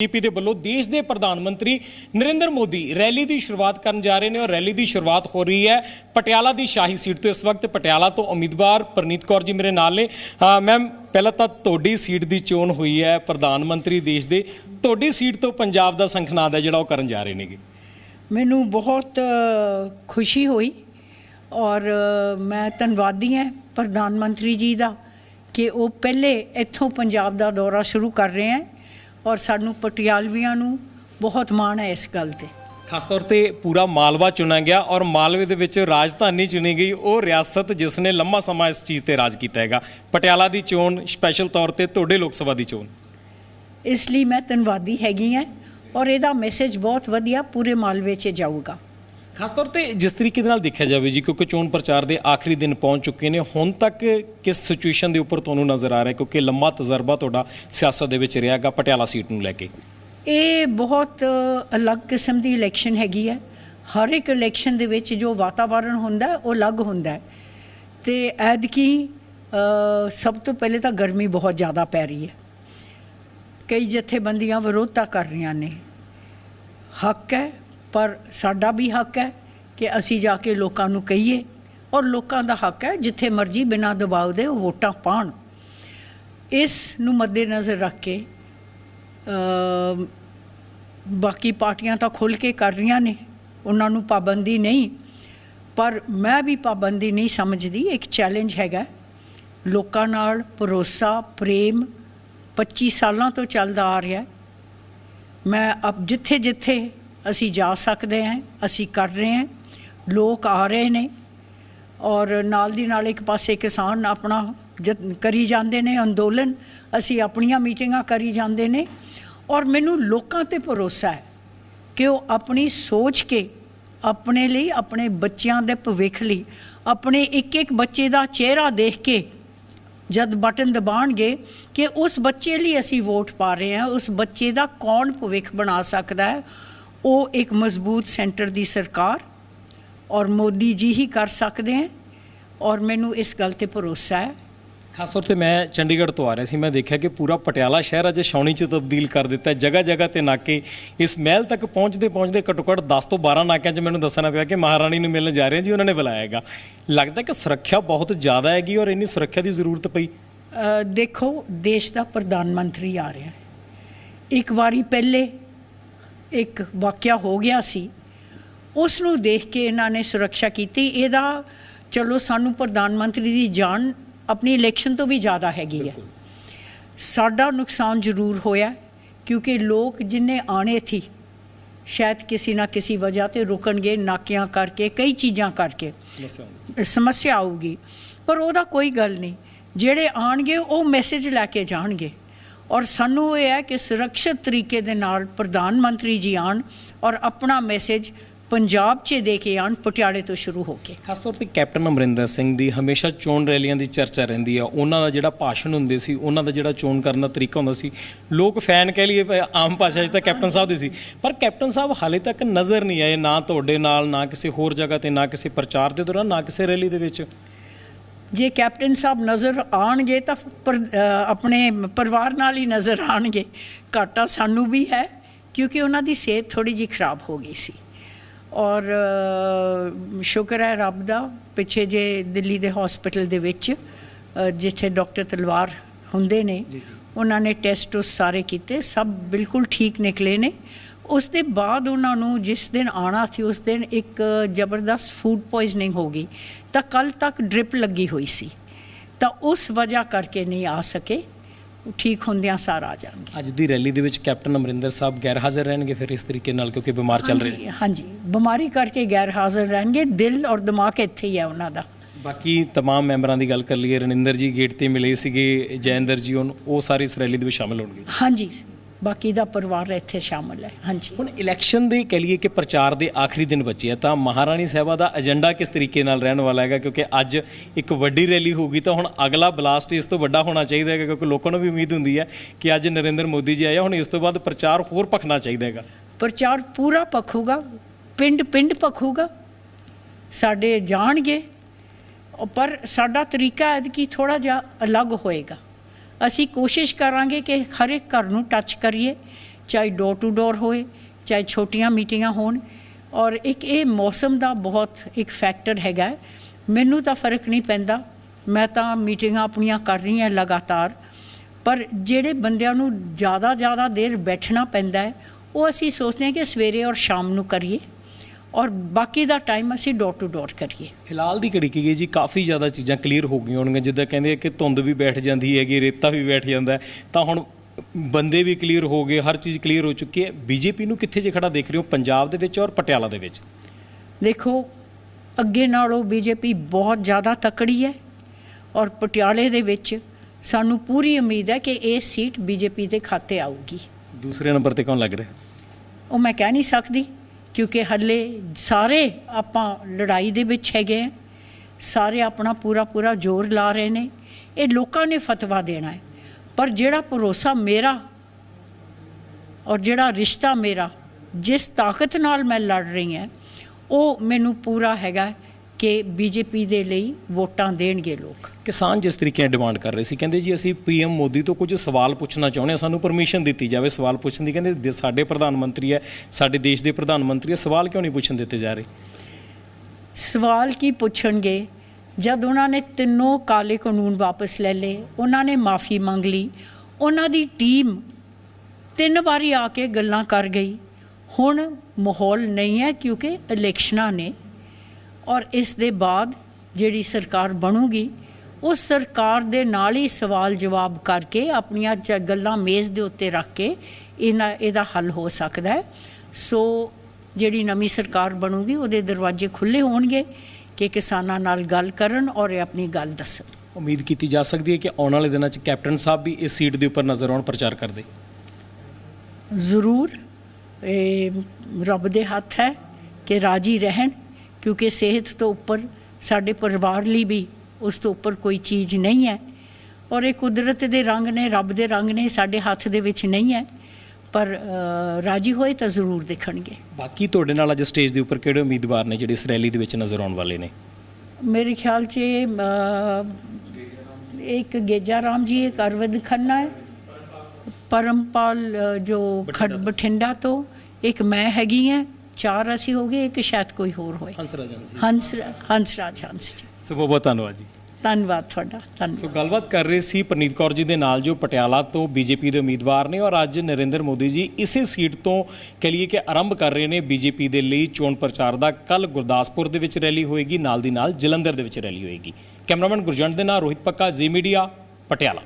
BJP ਦੇ ਵੱਲੋਂ ਦੇਸ਼ ਦੇ ਪ੍ਰਧਾਨ ਮੰਤਰੀ ਨਰਿੰਦਰ ਮੋਦੀ ਰੈਲੀ ਦੀ ਸ਼ੁਰੂਆਤ ਕਰਨ ਜਾ ਰਹੇ ਨੇ ਔਰ ਰੈਲੀ ਦੀ ਸ਼ੁਰੂਆਤ ਹੋ ਰਹੀ ਹੈ। ਪਟਿਆਲਾ ਦੀ ਸ਼ਾਹੀ ਸੀਟ ਤੋਂ ਇਸ ਵਕਤ ਪਟਿਆਲਾ ਤੋਂ ਉਮੀਦਵਾਰ ਪ੍ਰਨੀਤ ਕੌਰ ਜੀ ਮੇਰੇ ਨਾਲ ਨੇ। ਮੈਮ, ਪਹਿਲਾਂ ਤਾਂ ਤੁਹਾਡੀ ਸੀਟ ਦੀ ਚੋਣ ਹੋਈ ਹੈ ਪ੍ਰਧਾਨ ਮੰਤਰੀ ਦੇਸ਼ ਦੇ। ਤੁਹਾਡੀ ਸੀਟ ਤੋਂ ਪੰਜਾਬ ਦਾ ਸੰਖਨਾਦ ਹੈ ਜਿਹੜਾ ਉਹ ਕਰਨ ਜਾ ਰਹੇ ਨੇਗੇ। ਮੈਨੂੰ ਬਹੁਤ ਖੁਸ਼ੀ ਹੋਈ ਔਰ ਮੈਂ ਧੰਨਵਾਦੀ ਹਾਂ ਪ੍ਰਧਾਨ ਮੰਤਰੀ ਜੀ ਦਾ ਕਿ ਉਹ ਪਹਿਲੇ ਇੱਥੋਂ ਪੰਜਾਬ ਦਾ ਦੌਰਾ ਸ਼ੁਰੂ ਕਰ ਰਹੇ ਹੈ। ਔਰ ਸਾਨੂੰ ਪਟਿਆਲਵੀਆਂ ਨੂੰ ਬਹੁਤ ਮਾਣ ਹੈ ਇਸ ਗੱਲ ਤੇ। ਖਾਸ ਤੌਰ ਤੇ ਪੂਰਾ ਮਾਲਵਾ ਚੁਣਿਆ ਗਿਆ ਔਰ ਮਾਲਵੇ ਦੇ ਵਿੱਚ ਰਾਜਧਾਨੀ ਚੁਣੀ ਗਈ ਉਹ ਰਿਆਸਤ ਜਿਸ ਨੇ ਲੰਮਾ ਸਮਾਂ ਇਸ ਚੀਜ਼ ਤੇ ਰਾਜ ਕੀਤਾ ਹੈਗਾ। ਪਟਿਆਲਾ ਦੀ ਚੋਣ ਸਪੈਸ਼ਲ ਤੌਰ ਤੇ ਤੁਹਾਡੇ ਲੋਕ ਸਭਾ ਦੀ ਚੋਣ। ਇਸ ਲਈ ਮੈਂ ਧੰਨਵਾਦੀ ਹੈਗੀ ਹਾਂ ਔਰ ਇਹਦਾ ਮੈਸੇਜ ਬਹੁਤ ਵਧੀਆ ਪੂਰੇ ਮਾਲਵੇ 'ਚ ਜਾਊਗਾ। ਖਾਸ ਤੌਰ ਤੇ ਜਿਸ ਤਰੀਕੇ ਦੇ ਨਾਲ ਦੇਖਿਆ ਜਾਵੇ ਜੀ, ਕਿਉਂਕਿ ਚੋਣ ਪ੍ਰਚਾਰ ਦੇ ਆਖਰੀ ਦਿਨ ਪਹੁੰਚ ਚੁੱਕੇ ਨੇ, ਹੁਣ ਤੱਕ ਕਿਸ ਸਿਚੁਏਸ਼ਨ ਦੇ ਉੱਪਰ ਤੁਹਾਨੂੰ ਨਜ਼ਰ ਆ ਰਿਹਾ? ਕਿਉਂਕਿ ਲੰਮਾ ਤਜਰਬਾ ਤੁਹਾਡਾ ਸਿਆਸਤ ਦੇ ਵਿੱਚ ਰਿਹਾਗਾ ਪਟਿਆਲਾ ਸੀਟ ਨੂੰ ਲੈ ਕੇ। ਇਹ ਬਹੁਤ ਅਲੱਗ ਕਿਸਮ ਦੀ ਇਲੈਕਸ਼ਨ ਹੈਗੀ ਹੈ। ਹਰ ਇੱਕ ਇਲੈਕਸ਼ਨ ਦੇ ਵਿੱਚ ਜੋ ਵਾਤਾਵਰਣ ਹੁੰਦਾ ਉਹ ਅਲੱਗ ਹੁੰਦਾ ਹੈ। ਤੇ ਐਦਕੀ ਸਭ ਤੋਂ ਪਹਿਲੇ ਤਾਂ ਗਰਮੀ ਬਹੁਤ ਜ਼ਿਆਦਾ ਪੈ ਰਹੀ ਹੈ। ਕਈ ਜਥੇਬੰਦੀਆਂ ਵਿਰੋਧਤਾ ਕਰ ਰਹੀਆਂ ਨੇ। ਹੱਕ ਹੈ ਪਰ ਸਾਡਾ ਵੀ ਹੱਕ ਹੈ ਕਿ ਅਸੀਂ ਜਾ ਕੇ ਲੋਕਾਂ ਨੂੰ ਕਹੀਏ ਔਰ ਲੋਕਾਂ ਦਾ ਹੱਕ ਹੈ ਜਿੱਥੇ ਮਰਜ਼ੀ ਬਿਨਾਂ ਦਬਾਅ ਦੇ ਉਹ ਵੋਟਾਂ ਪਾਣ ਇਸ ਨੂੰ ਮੱਦੇਨਜ਼ਰ ਰੱਖ ਕੇ ਬਾਕੀ ਪਾਰਟੀਆਂ ਤਾਂ ਖੁੱਲ ਕੇ ਕਰ ਰਹੀਆਂ ਨੇ, ਉਹਨਾਂ ਨੂੰ ਪਾਬੰਦੀ ਨਹੀਂ। ਪਰ ਮੈਂ ਵੀ ਪਾਬੰਦੀ ਨਹੀਂ ਸਮਝਦੀ, ਇੱਕ ਚੈਲੰਜ ਹੈਗਾ। ਲੋਕਾਂ ਨਾਲ ਭਰੋਸਾ, ਪ੍ਰੇਮ 25 ਸਾਲਾਂ ਤੋਂ ਚੱਲਦਾ ਆ ਰਿਹਾ। ਮੈਂ ਅਬ ਜਿੱਥੇ ਜਿੱਥੇ ਅਸੀਂ ਜਾ ਸਕਦੇ ਹਾਂ, ਅਸੀਂ ਕਰ ਰਹੇ ਹਾਂ। ਲੋਕ ਆ ਰਹੇ ਨੇ ਔਰ ਨਾਲ ਦੀ ਨਾਲ ਇੱਕ ਪਾਸੇ ਕਿਸਾਨ ਆਪਣਾ ਜਤ- ਕਰੀ ਜਾਂਦੇ ਨੇ ਅੰਦੋਲਨ, ਅਸੀਂ ਆਪਣੀਆਂ ਮੀਟਿੰਗਾਂ ਕਰੀ ਜਾਂਦੇ ਨੇ ਔਰ ਮੈਨੂੰ ਲੋਕਾਂ ਤੇ ਭਰੋਸਾ ਹੈ ਕਿ ਉਹ ਆਪਣੀ ਸੋਚ ਕੇ ਆਪਣੇ ਲਈ, ਆਪਣੇ ਬੱਚਿਆਂ ਦੇ ਭਵਿੱਖ ਲਈ, ਆਪਣੇ ਇੱਕ ਇੱਕ ਬੱਚੇ ਦਾ ਚਿਹਰਾ ਦੇਖ ਕੇ ਜਦ ਬਟਨ ਦਬਾਣਗੇ ਕਿ ਉਸ ਬੱਚੇ ਲਈ ਅਸੀਂ ਵੋਟ ਪਾ ਰਹੇ ਹਾਂ, ਉਸ ਬੱਚੇ ਦਾ ਕੌਣ ਭਵਿੱਖ ਬਣਾ ਸਕਦਾ ਹੈ। ਉਹ ਇੱਕ ਮਜ਼ਬੂਤ ਸੈਂਟਰ ਦੀ ਸਰਕਾਰ ਔਰ ਮੋਦੀ ਜੀ ਹੀ ਕਰ ਸਕਦੇ ਹਨ ਔਰ ਮੈਨੂੰ ਇਸ ਗੱਲ ਤੇ ਭਰੋਸਾ ਹੈ। ਖਾਸ ਤੌਰ ਤੇ ਮੈਂ ਚੰਡੀਗੜ੍ਹ ਤੋਂ ਆ ਰਿਹਾ ਸੀ ਮੈਂ ਦੇਖਿਆ ਕਿ ਪੂਰਾ ਪਟਿਆਲਾ ਸ਼ਹਿਰ ਅੱਜ ਛਾਉਣੀ ਚ ਤਬਦੀਲ ਕਰ ਦਿੱਤਾ ਹੈ। ਜਗ੍ਹਾ ਜਗ੍ਹਾ ਤੇ ਨਾਕੇ ਇਸ ਮਹਿਲ ਤੱਕ ਪਹੁੰਚਦੇ ਪਹੁੰਚਦੇ ਘੱਟੋ ਘੱਟ 10 ਤੋਂ 12 ਨਾਕਿਆਂ 'ਚ ਮੈਨੂੰ ਦੱਸਣਾ ਪਿਆ ਕਿ ਮਹਾਰਾਣੀ ਨੂੰ ਮਿਲਣ ਜਾ ਰਹੇ ਜੀ ਉਹਨਾਂ ਨੇ ਬੁਲਾਇਆ ਹੈਗਾ। ਲੱਗਦਾ ਕਿ ਸੁਰੱਖਿਆ ਬਹੁਤ ਜ਼ਿਆਦਾ ਹੈਗੀ ਔਰ ਇੰਨੀ ਸੁਰੱਖਿਆ ਦੀ ਜ਼ਰੂਰਤ ਪਈ। ਦੇਖੋ ਦੇਸ਼ ਦਾ ਪ੍ਰਧਾਨ ਮੰਤਰੀ ਆ ਰਿਹਾ ਹੈ। ਇੱਕ ਵਾਰੀ ਪਹਿਲੇ ਇੱਕ ਵਾਕਿਆ ਹੋ ਗਿਆ ਸੀ। ਉਸ ਨੂੰ ਦੇਖ ਕੇ ਇਹਨਾਂ ਨੇ ਸੁਰੱਖਿਆ ਕੀਤੀ। ਇਹਦਾ ਚਲੋ ਸਾਨੂੰ ਪ੍ਰਧਾਨ ਮੰਤਰੀ ਦੀ ਜਾਨ ਆਪਣੀ ਇਲੈਕਸ਼ਨ ਤੋਂ ਵੀ ਜ਼ਿਆਦਾ ਹੈਗੀ ਹੈ ਸਾਡਾ ਨੁਕਸਾਨ ਜ਼ਰੂਰ ਹੋਇਆ ਕਿਉਂਕਿ ਲੋਕ ਜਿੰਨੇ ਆਣੇ ਸੀ ਸ਼ਾਇਦ ਕਿਸੇ ਨਾ ਕਿਸੇ ਵਜ੍ਹਾ ਤੇ ਰੁਕਣਗੇ ਨਾਕਿਆਂ ਕਰਕੇ ਕਈ ਚੀਜ਼ਾਂ ਕਰਕੇ। ਸਮੱਸਿਆ ਆਊਗੀ। ਪਰ ਉਹਦਾ ਕੋਈ ਗੱਲ ਨਹੀਂ। ਜਿਹੜੇ ਆਣਗੇ ਉਹ ਮੈਸੇਜ ਲੈ ਕੇ ਜਾਣਗੇ। ਔਰ ਸਾਨੂੰ ਇਹ ਹੈ ਕਿ ਸੁਰੱਖਿਅਤ ਤਰੀਕੇ ਦੇ ਨਾਲ ਪ੍ਰਧਾਨ ਮੰਤਰੀ ਜੀ ਆਣ ਔਰ ਆਪਣਾ ਮੈਸੇਜ ਪੰਜਾਬ 'ਚ ਦੇ ਕੇ ਆਣ ਪਟਿਆਲੇ ਤੋਂ ਸ਼ੁਰੂ ਹੋ ਕੇ। ਖਾਸ ਤੌਰ ਤੇ ਕੈਪਟਨ ਅਮਰਿੰਦਰ ਸਿੰਘ ਦੀ ਹਮੇਸ਼ਾ ਚੋਣ ਰੈਲੀਆਂ ਦੀ ਚਰਚਾ ਰਹਿੰਦੀ ਆ। ਉਹਨਾਂ ਦਾ ਜਿਹੜਾ ਭਾਸ਼ਣ ਹੁੰਦੇ ਸੀ, ਉਹਨਾਂ ਦਾ ਜਿਹੜਾ ਚੋਣ ਕਰਨ ਦਾ ਤਰੀਕਾ ਹੁੰਦਾ ਸੀ, ਲੋਕ ਫੈਨ ਕਹਿ ਲਈਏ ਆਮ ਭਾਸ਼ਾ 'ਚ ਤਾਂ ਕੈਪਟਨ ਸਾਹਿਬ ਦੇ ਸੀ। ਪਰ ਕੈਪਟਨ ਸਾਹਿਬ ਹਾਲੇ ਤੱਕ ਨਜ਼ਰ ਨਹੀਂ ਆਏ ਨਾ ਤੁਹਾਡੇ ਨਾਲ, ਨਾ ਕਿਸੇ ਹੋਰ ਜਗ੍ਹਾ ਤੇ, ਨਾ ਕਿਸੇ ਪ੍ਰਚਾਰ ਦੇ ਦੌਰਾਨ, ਨਾ ਕਿਸੇ ਰੈਲੀ ਦੇ ਵਿੱਚ। ਜੇ ਕੈਪਟਨ ਸਾਹਿਬ ਨਜ਼ਰ ਆਣਗੇ ਤਾਂ ਆਪਣੇ ਪਰਿਵਾਰ ਨਾਲ ਹੀ ਨਜ਼ਰ ਆਣਗੇ ਘਾਟਾ ਸਾਨੂੰ ਵੀ ਹੈ ਕਿਉਂਕਿ ਉਹਨਾਂ ਦੀ ਸਿਹਤ ਥੋੜੀ ਜਿਹੀ ਖਰਾਬ ਹੋ ਗਈ ਸੀ। ਔਰ ਸ਼ੁਕਰ ਹੈ ਰੱਬ ਦਾ ਪਿੱਛੇ ਜੇ ਦਿੱਲੀ ਦੇ ਹਸਪੀਟਲ ਦੇ ਵਿੱਚ ਜਿੱਥੇ ਡਾਕਟਰ ਤਲਵਾਰ ਹੁੰਦੇ ਨੇ ਉਹਨਾਂ ਨੇ ਟੈਸਟ ਉਸ ਸਾਰੇ ਕੀਤੇ ਸਭ ਬਿਲਕੁਲ ਠੀਕ ਨਿਕਲੇ ਨੇ। ਉਸ ਦੇ ਬਾਅਦ ਉਹਨਾਂ ਨੂੰ ਜਿਸ ਦਿਨ ਆਣਾ ਸੀ ਉਸ ਦਿਨ ਇੱਕ ਜ਼ਬਰਦਸਤ ਫੂਡ ਪੋਇਜ਼ਨਿੰਗ ਹੋ ਗਈ ਤਾਂ ਕੱਲ ਤੱਕ ਡ੍ਰਿਪ ਲੱਗੀ ਹੋਈ ਸੀ ਤਾਂ ਉਸ ਵਜ੍ਹਾ ਕਰਕੇ ਨਹੀਂ ਆ ਸਕੇ ਉਹ ਠੀਕ ਹੁੰਦਿਆਂ ਸਾਰ ਆ ਜਾਣਗੇ ਅੱਜ ਦੀ ਰੈਲੀ ਦੇ ਵਿੱਚ ਕੈਪਟਨ ਅਮਰਿੰਦਰ ਸਾਹਿਬ ਗੈਰ ਹਾਜ਼ਰ ਰਹਿਣਗੇ ਫਿਰ ਇਸ ਤਰੀਕੇ ਨਾਲ ਕਿਉਂਕਿ ਬਿਮਾਰ ਚੱਲ ਰਹੇ ਨੇ ਹਾਂਜੀ, ਹਾਂਜੀ ਬਿਮਾਰੀ ਕਰਕੇ ਗੈਰ ਹਾਜ਼ਰ ਰਹਿਣਗੇ ਦਿਲ ਔਰ ਦਿਮਾਗ ਇੱਥੇ ਹੀ ਹੈ ਉਹਨਾਂ ਦਾ ਬਾਕੀ तमाम ਮੈਂਬਰਾਂ ਦੀ ਗੱਲ ਕਰ ਲਈਏ ਰਣਿੰਦਰ ਜੀ ਗੇਟ ਤੇ ਮਿਲੇ ਸੀਗੇ ਜੈਂਦਰ ਜੀ ਉਹ ਉਹ ਸਾਰੇ ਇਸ ਰੈਲੀ ਦੇ ਵਿੱਚ ਸ਼ਾਮਲ ਹੋਣਗੇ ਹਾਂਜੀ ਬਾਕੀ ਦਾ ਪਰਿਵਾਰ ਇੱਥੇ ਸ਼ਾਮਲ ਹੈ। ਹਾਂਜੀ। ਹੁਣ ਇਲੈਕਸ਼ਨ ਦੇ ਕਹ ਲਈਏ ਕਿ ਪ੍ਰਚਾਰ ਦੇ ਆਖਰੀ ਦਿਨ ਬਚੇ ਆ ਤਾਂ ਮਹਾਰਾਣੀ ਸਾਹਿਬਾ ਦਾ ਏਜੰਡਾ ਕਿਸ ਤਰੀਕੇ ਨਾਲ ਰਹਿਣ ਵਾਲਾ ਹੈਗਾ? ਕਿਉਂਕਿ ਅੱਜ ਇੱਕ ਵੱਡੀ ਰੈਲੀ ਹੋਊਗੀ ਤਾਂ ਹੁਣ ਅਗਲਾ ਬਲਾਸਟ ਇਸ ਤੋਂ ਵੱਡਾ ਹੋਣਾ ਚਾਹੀਦਾ ਹੈਗਾ ਕਿਉਂਕਿ ਲੋਕਾਂ ਨੂੰ ਵੀ ਉਮੀਦ ਹੁੰਦੀ ਹੈ ਕਿ ਅੱਜ ਨਰਿੰਦਰ ਮੋਦੀ ਜੀ ਆਇਆ ਹੁਣ ਇਸ ਤੋਂ ਬਾਅਦ ਪ੍ਰਚਾਰ ਹੋਰ ਭਖਣਾ ਚਾਹੀਦਾ ਹੈਗਾ। ਪ੍ਰਚਾਰ ਪੂਰਾ ਪਖੂਗਾ ਪਿੰਡ ਪਿੰਡ ਪਖੂਗਾ ਸਾਡੇ ਜਾਣਗੇ ਪਰ ਸਾਡਾ ਤਰੀਕਾ ਹੈ ਕਿ ਥੋੜਾ ਜਿਹਾ ਅਲੱਗ ਹੋਏਗਾ। ਅਸੀਂ ਕੋਸ਼ਿਸ਼ ਕਰਾਂਗੇ ਕਿ ਹਰ ਇੱਕ ਘਰ ਨੂੰ ਟੱਚ ਕਰੀਏ, ਚਾਹੇ ਡੋਰ ਟੂ ਡੋਰ ਹੋਏ, ਚਾਹੇ ਛੋਟੀਆਂ ਮੀਟਿੰਗਾਂ ਹੋਣ। ਔਰ ਇੱਕ ਇਹ ਮੌਸਮ ਦਾ ਬਹੁਤ ਇੱਕ ਫੈਕਟਰ ਹੈਗਾ ਮੈਨੂੰ ਤਾਂ ਫ਼ਰਕ ਨਹੀਂ ਪੈਂਦਾ। ਮੈਂ ਤਾਂ ਮੀਟਿੰਗਾਂ ਆਪਣੀਆਂ ਕਰ ਰਹੀ ਹਾਂ ਲਗਾਤਾਰ। ਪਰ ਜਿਹੜੇ ਬੰਦਿਆਂ ਨੂੰ ਜ਼ਿਆਦਾ ਜ਼ਿਆਦਾ ਦੇਰ ਬੈਠਣਾ ਪੈਂਦਾ ਹੈ, ਉਹ ਅਸੀਂ ਸੋਚਦੇ ਹਾਂ ਕਿ ਸਵੇਰੇ ਔਰ ਸ਼ਾਮ ਨੂੰ ਕਰੀਏ। ਔਰ ਬਾਕੀ ਦਾ ਟਾਈਮ ਅਸੀਂ ਡੋਰ ਟੂ ਡੋਰ ਕਰੀਏ। ਫਿਲਹਾਲ ਦੀ ਘੜੀ ਕੀ ਗਈ ਜੀ? ਕਾਫੀ ਜ਼ਿਆਦਾ ਚੀਜ਼ਾਂ ਕਲੀਅਰ ਹੋ ਗਈਆਂ ਹੋਣਗੀਆਂ ਜਿੱਦਾਂ ਕਹਿੰਦੇ ਆ ਕਿ ਧੁੰਦ ਵੀ ਬੈਠ ਜਾਂਦੀ ਹੈਗੀ ਰੇਤਾ ਵੀ ਬੈਠ ਜਾਂਦਾ ਹੈ, ਤਾਂ ਹੁਣ ਬੰਦੇ ਵੀ ਕਲੀਅਰ ਹੋ ਗਏ ਹਰ ਚੀਜ਼ ਕਲੀਅਰ ਹੋ ਚੁੱਕੀ ਹੈ। ਬੀਜੇਪੀ ਨੂੰ ਕਿੱਥੇ ਜੇ ਖੜਾ ਦੇਖ ਰਹੇ ਹੋ? ਪੰਜਾਬ ਦੇ ਵਿੱਚ ਔਰ ਪਟਿਆਲਾ ਦੇ ਵਿੱਚ? ਦੇਖੋ ਅੱਗੇ ਨਾਲੋਂ ਬੀਜੇਪੀ ਬਹੁਤ ਜ਼ਿਆਦਾ ਤਕੜੀ ਹੈ ਔਰ ਪਟਿਆਲੇ ਦੇ ਵਿੱਚ ਸਾਨੂੰ ਪੂਰੀ ਉਮੀਦ ਹੈ ਕਿ ਇਹ ਸੀਟ ਬੀਜੇਪੀ ਦੇ ਖਾਤੇ ਆਊਗੀ। ਦੂਸਰੇ ਨੰਬਰ ਤੇ ਕੌਣ ਲੱਗ ਰਿਹਾ? ਉਹ ਮੈਂ ਕਹਿ ਨਹੀਂ ਸਕਦੀ। ਕਿਉਂਕਿ ਹੱਲੇ ਸਾਰੇ ਆਪਾਂ ਲੜਾਈ ਦੇ ਵਿੱਚ ਹੈਗੇ ਆ। ਸਾਰੇ ਆਪਣਾ ਪੂਰਾ ਪੂਰਾ ਜ਼ੋਰ ਲਾ ਰਹੇ ਨੇ। ਇਹ ਲੋਕਾਂ ਨੇ ਫਤਵਾ ਦੇਣਾ ਹੈ। ਪਰ ਜਿਹੜਾ ਭਰੋਸਾ ਮੇਰਾ ਔਰ ਜਿਹੜਾ ਰਿਸ਼ਤਾ ਮੇਰਾ, ਜਿਸ ਤਾਕਤ ਨਾਲ ਮੈਂ ਲੜ ਰਹੀ ਹਾਂ, ਉਹ ਮੈਨੂੰ ਪੂਰਾ ਹੈਗਾ ਕਿ ਬੀਜੇਪੀ ਦੇ ਲਈ ਵੋਟਾਂ ਦੇਣਗੇ ਲੋਕ। ਕਿਸਾਨ ਜਿਸ ਤਰੀਕੇ ਨਾਲ ਡਿਮਾਂਡ ਕਰ ਰਹੇ ਸੀ ਕਹਿੰਦੇ ਜੀ ਅਸੀਂ ਪੀਐਮ ਮੋਦੀ ਤੋਂ ਕੁਝ ਸਵਾਲ ਪੁੱਛਣਾ ਚਾਹੁੰਦੇ ਹਾਂ ਸਾਨੂੰ ਪਰਮਿਸ਼ਨ ਦਿੱਤੀ ਜਾਵੇ ਸਵਾਲ ਪੁੱਛਣ ਦੀ। ਕਹਿੰਦੇ ਸਾਡੇ ਪ੍ਰਧਾਨ ਮੰਤਰੀ ਹੈ ਸਾਡੇ ਦੇਸ਼ ਦੇ ਪ੍ਰਧਾਨ ਮੰਤਰੀ ਹੈ ਸਵਾਲ ਕਿਉਂ ਨਹੀਂ ਪੁੱਛਣ ਦਿੱਤੇ ਜਾ ਰਹੇ? ਸਵਾਲ ਕੀ ਪੁੱਛਣਗੇ? ਜਦ ਉਹਨਾਂ ਨੇ ਤਿੰਨੋਂ ਕਾਲੇ ਕਾਨੂੰਨ ਵਾਪਸ ਲੈ ਲਏ ਉਹਨਾਂ ਨੇ ਮਾਫੀ ਮੰਗ ਲਈ ਉਹਨਾਂ ਦੀ ਟੀਮ ਤਿੰਨ ਵਾਰੀ ਆ ਕੇ ਗੱਲਾਂ ਕਰ ਗਈ। ਹੁਣ ਮਾਹੌਲ ਨਹੀਂ ਹੈ ਕਿਉਂਕਿ ਇਲੈਕਸ਼ਨਾਂ ਨੇ ਔਰ ਇਸ ਦੇ ਬਾਅਦ ਜਿਹੜੀ ਸਰਕਾਰ ਬਣੂਗੀ ਉਸ ਸਰਕਾਰ ਦੇ ਨਾਲ ਹੀ ਸਵਾਲ ਜਵਾਬ ਕਰਕੇ ਆਪਣੀਆਂ ਗੱਲਾਂ ਮੇਜ਼ ਦੇ ਉੱਤੇ ਰੱਖ ਕੇ ਇਹਨਾਂ ਇਹਦਾ ਹੱਲ ਹੋ ਸਕਦਾ ਹੈ। ਸੋ ਜਿਹੜੀ ਨਵੀਂ ਸਰਕਾਰ ਬਣੂਗੀ ਉਹਦੇ ਦਰਵਾਜ਼ੇ ਖੁੱਲੇ ਹੋਣਗੇ ਕਿ ਕਿਸਾਨਾਂ ਨਾਲ ਗੱਲ ਕਰਨ ਔਰ ਇਹ ਆਪਣੀ ਗੱਲ ਦੱਸਣ। ਉਮੀਦ ਕੀਤੀ ਜਾ ਸਕਦੀ ਹੈ ਕਿ ਆਉਣ ਵਾਲੇ ਦਿਨਾਂ 'ਚ ਕੈਪਟਨ ਸਾਹਿਬ ਵੀ ਇਸ ਸੀਟ ਦੇ ਉੱਪਰ ਨਜ਼ਰ ਆਉਣ ਪ੍ਰਚਾਰ ਕਰਦੇ। ਜ਼ਰੂਰ। ਇਹ ਰੱਬ ਦੇ ਹੱਥ ਹੈ ਕਿ ਰਾਜੀ ਰਹਿਣ। ਕਿਉਂਕਿ ਸਿਹਤ ਤੋਂ ਉੱਪਰ ਸਾਡੇ ਪਰਿਵਾਰ ਲਈ ਵੀ ਉਸ ਤੋਂ ਉੱਪਰ ਕੋਈ ਚੀਜ਼ ਨਹੀਂ ਹੈ। ਔਰ ਇਹ ਕੁਦਰਤ ਦੇ ਰੰਗ ਨੇ ਰੱਬ ਦੇ ਰੰਗ ਨੇ ਸਾਡੇ ਹੱਥ ਦੇ ਵਿੱਚ ਨਹੀਂ ਹੈ। ਪਰ ਰਾਜੀ ਹੋਏ ਤਾਂ ਜ਼ਰੂਰ ਦੇਖਣਗੇ। ਬਾਕੀ ਤੁਹਾਡੇ ਨਾਲ ਅੱਜ ਸਟੇਜ ਦੇ ਉੱਪਰ ਕਿਹੜੇ ਉਮੀਦਵਾਰ ਨੇ ਜਿਹੜੇ ਇਸ ਰੈਲੀ ਦੇ ਵਿੱਚ ਨਜ਼ਰ ਆਉਣ ਵਾਲੇ ਨੇ? ਮੇਰੇ ਖਿਆਲ 'ਚ ਇੱਕ ਗੇਜਾ ਰਾਮ ਜੀ ਇੱਕ ਅਰਵਿੰਦ ਖੰਨਾ ਹੈ। ਪਰਮਪਾਲ ਜੋ ਖੜ ਬਠਿੰਡਾ ਤੋਂ ਇੱਕ ਮੈਂ ਹੈਗੀ ਹਾਂ। ਚਾਰ ਅਸੀਂ ਹੋ ਗਏ ਇੱਕ ਸ਼ਾਇਦ ਕੋਈ ਹੋਰ ਹੋਏ। ਹੰਸਰਾਜਨ ਜੀ ਹੰਸ ਹੰਸਰਾਜ ਹੰਸ ਜੀ। ਸੋ ਬਹੁਤ ਬਹੁਤ ਧੰਨਵਾਦ ਜੀ। ਧੰਨਵਾਦ ਤੁਹਾਡਾ ਧੰਨਵਾਦ। ਸੋ ਗੱਲਬਾਤ ਕਰ ਰਹੇ ਸੀ ਪ੍ਰਨੀਤ ਕੌਰ ਜੀ ਦੇ ਨਾਲ ਜੋ ਪਟਿਆਲਾ ਤੋਂ ਬੀਜੇਪੀ ਦੇ ਉਮੀਦਵਾਰ ਨੇ ਔਰ ਅੱਜ ਨਰਿੰਦਰ ਮੋਦੀ ਜੀ ਇਸੇ ਸੀਟ ਤੋਂ ਕਹ ਲਈਏ ਕਿ ਆਰੰਭ ਕਰ ਰਹੇ ਨੇ ਬੀਜੇਪੀ ਦੇ ਲਈ ਚੋਣ ਪ੍ਰਚਾਰ ਦਾ। ਕੱਲ ਗੁਰਦਾਸਪੁਰ ਦੇ ਵਿੱਚ ਰੈਲੀ ਹੋਏਗੀ ਨਾਲ ਦੀ ਨਾਲ ਜਲੰਧਰ ਦੇ ਵਿੱਚ ਰੈਲੀ ਹੋਏਗੀ। ਕੈਮਰਾਮੈਨ ਗੁਰਜੰਟ ਦੇ ਨਾਲ ਰੋਹਿਤ ਪੱਕਾ ਜੀ ਮੀਡੀਆ ਪਟਿਆਲਾ।